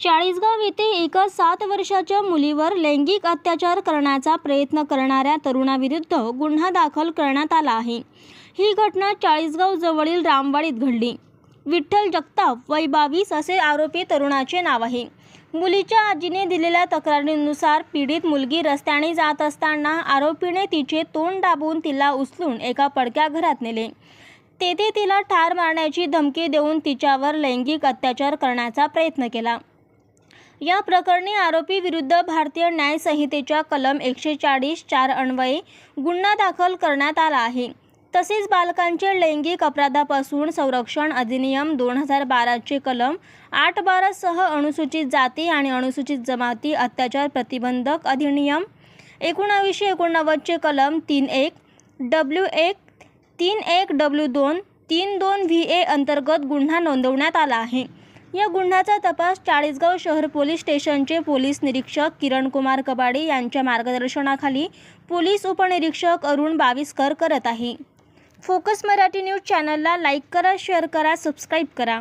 चाळीसगाव येथे एका सात वर्षाच्या मुलीवर लैंगिक अत्याचार करण्याचा प्रयत्न करणाऱ्या तरुणाविरुद्ध गुन्हा दाखल करण्यात आला आहे. ही घटना चाळीसगाव जवळील रामवाडीत घडली. विठ्ठल जगताप वय बावीस असे आरोपी तरुणाचे नाव आहे. मुलीच्या आजीने दिलेल्या तक्रारीनुसार पीडित मुलगी रस्त्याने जात असताना आरोपीने तिचे तोंड दाबून तिला उचलून एका पडक्या घरात नेले. तेथे तिला ठार मारण्याची धमकी देऊन तिच्यावर लैंगिक अत्याचार करण्याचा प्रयत्न केला. या प्रकरणी आरोपी विरुद्ध भारतीय न्याय संहितेच्या कलम एकशे चाळीस चार अन्वये गुन्हा दाखल करण्यात आला आहे. तसेच बालकांचे लैंगिक अपराधापासून संरक्षण अधिनियम दोन हजार बाराचे कलम आठ बारासह अनुसूचित जाती आणि अनुसूचित जमाती अत्याचार प्रतिबंधक अधिनियम एकोणावीसशे एकोणनव्वदचे कलम तीन एक डब्ल्यू एक तीन एक डब्ल्यू दोन तीन दोन व्ही ए अंतर्गत गुन्हा नोंदवण्यात आला आहे. या गुन्ह्याचा तपास चाळीसगाव शहर पोलीस स्टेशनचे पोलीस निरीक्षक किरण कुमार कबाडे यांच्या मार्गदर्शनाखाली पोलीस उपनिरीक्षक अरुण बावीसकर करत आहे. फोकस मराठी न्यूज चॅनलला लाईक करा शेअर करा सबस्क्राईब करा.